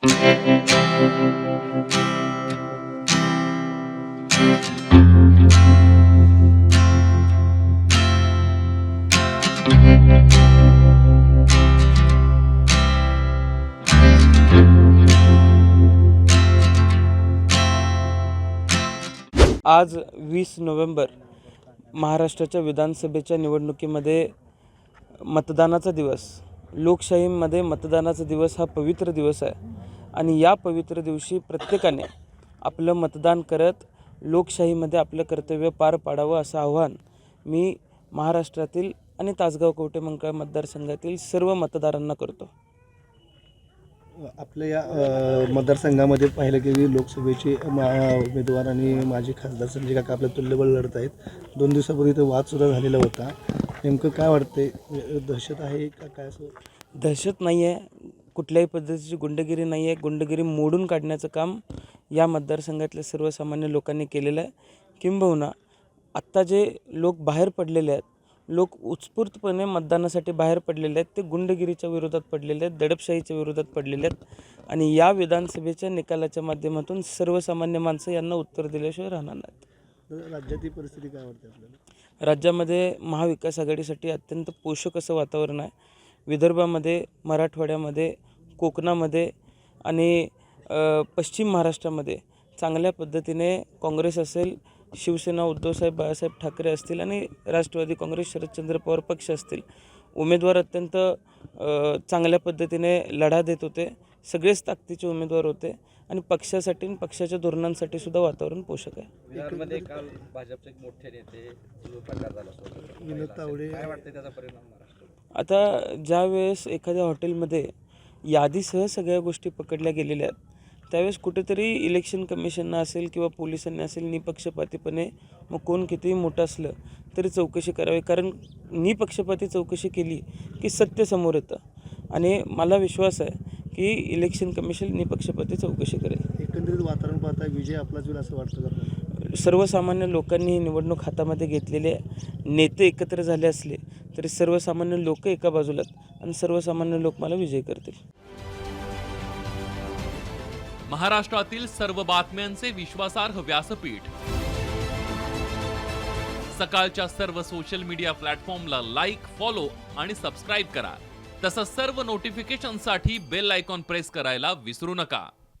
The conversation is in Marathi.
आज वीस नोव्हेंबर महाराष्ट्राच्या विधानसभेच्या निवडणुकीमध्ये मतदानाचा दिवस. लोकशाहीमध्ये मतदानाचा दिवस हा पवित्र दिवस आहे. आणि या पवित्र दिवशी प्रत्येकाने आपलं मतदान करत लोकशाहीमध्ये आपलं कर्तव्य पार पाडावं असं आव्हान मी महाराष्ट्रातील आणि तासगाव कवटेमंकाळ मतदारसंघातील सर्व मतदारांना करतो. आपल्या या मतदारसंघामध्ये पाहिलं की लोकसभेचे मा- उमेदवार आणि माजी खासदार संजय काका आपल्या तुल्यबळ लढत आहेत. दोन दिवसापूर्वी इथं वादसुद्धा झालेला होता. नेमकं काय वाटतंय? दहशत आहे का काय असं? दहशत नाही आहे कुठल्याही पद्धतीची गुंडगिरी नाही आहे गुंडगिरी मोडून काढण्याचं काम या मतदारसंघातल्या सर्वसामान्य लोकांनी केलेलं आहे. किंबहुना आत्ता जे लोक बाहेर पडलेले आहेत लोक उत्स्फूर्तपणे मतदानासाठी बाहेर पडलेले आहेत ते गुंडगिरीच्या विरोधात पडलेले आहेत दडपशाहीच्या विरोधात पडलेले आहेत आणि या विधानसभेच्या निकालाच्या माध्यमातून सर्वसामान्य माणसं यांना उत्तर दिल्याशिवाय राहणार नाहीत. राज्यातील परिस्थिती काय वाटते आपल्याला? राज्यामध्ये महाविकास आघाडीसाठी अत्यंत पोषक असं वातावरण आहे. विदर्भामध्ये मराठवाड्यामध्ये कोकणामध्ये आणि पश्चिम महाराष्ट्रामध्ये चांगल्या पद्धतीने काँग्रेस असेल शिवसेना उद्धवसाहेब बाळासाहेब ठाकरे असतील आणि राष्ट्रवादी काँग्रेस शरदचंद्र पवार पक्ष असतील उमेदवार अत्यंत चांगल्या पद्धतीने लढा देत होते. सगळेच ताकदीचे उमेदवार होते आणि पक्षासाठी आणि पक्षाच्या धोरणांसाठी सुद्धा वातावरण पोषक आहे. बिहारमध्ये काल भाजपचे एक मोठे नेते जो प्रकार झाला सोबत विनोद तावडे. काय वाटतं त्याचा परिणाम महाराष्ट्रावर? आता ज्या वेळेस एखाद्या हॉटेलमध्ये यादीसह सगळ्या गोष्टी पकडल्या गेलेल्या आहेत. त्यावेळेस कुठेतरी इलेक्शन कमिशननं असेल किंवा पोलिसांनी असेल निपक्षपातीपणे मग कोण कितीही मोठं असलं तरी चौकशी करावी. कारण निपक्षपाती चौकशी केली की सत्य समोर येतं. आणि मला विश्वास आहे की इलेक्शन कमिशन निपक्षपाती चौकशी करेल. एकंदरीत वातावरण पाहता विजय आपलाच होईल असं वाटतं? सर्वसामान्य लोकांनी ही निवडणूक हातामध्ये घेतलेली नेते एकत्र झाले असले तरी सर्वसामान्य लोक एका बाजूला आणि सर्वसामान्य लोक मला विजय करतील. महाराष्ट्रातील सर्व बातम्यांचे विश्वासार्ह व्यासपीठ. सकाळच्या सर्व सोशल मीडिया प्लॅटफॉर्मला लाईक फॉलो आणि सबस्क्राईब करा. तसंच सर्व नोटिफिकेशनसाठी बेल आयकॉन प्रेस करायला विसरू नका.